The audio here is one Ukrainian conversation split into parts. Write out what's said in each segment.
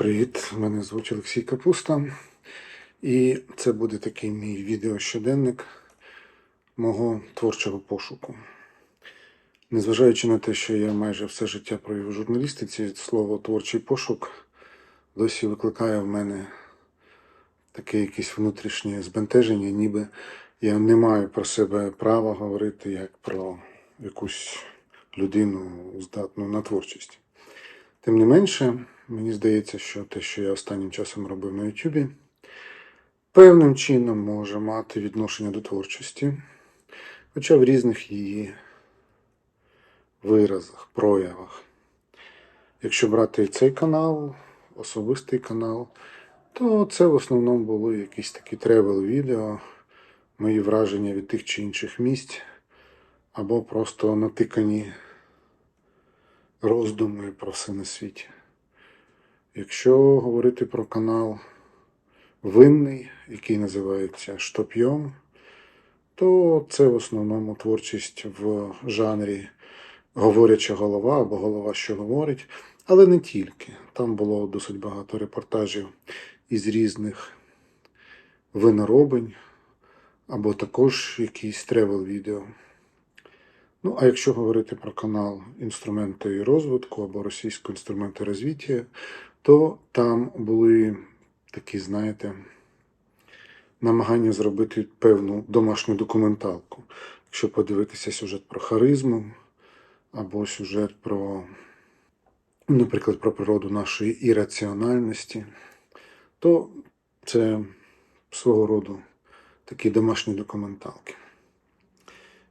Привіт, мене звуть Олексій Капуста, і це буде такий мій відеощоденник мого творчого пошуку. Незважаючи на те, що я майже все життя провів у журналістиці, слово творчий пошук досі викликає в мене таке якесь внутрішнє збентеження, ніби я не маю про себе права говорити як про якусь людину здатну на творчість. Тим не менше, мені здається, що те, що я останнім часом робив на Ютубі, певним чином може мати відношення до творчості, хоча в різних її виразах, проявах. Якщо брати цей канал, особистий канал, то це в основному були якісь такі тревел-відео, мої враження від тих чи інших місць, або просто натикані роздуми про все на світі. Якщо говорити про канал Винний, який називається Штопйом, то це в основному творчість в жанрі говоряча голова або голова, що говорить, але не тільки. Там було досить багато репортажів із різних виноробень, або також якісь тревел-відео. Ну, а якщо говорити про канал інструменти розвитку або російського інструменти розвиття, то там були такі, знаєте, намагання зробити певну домашню документалку. Якщо подивитися сюжет про харизму, або сюжет про, наприклад, про природу нашої ірраціональності, то це свого роду такі домашні документалки.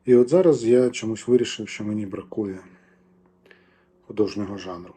І от зараз я чомусь вирішив, що мені бракує художнього жанру.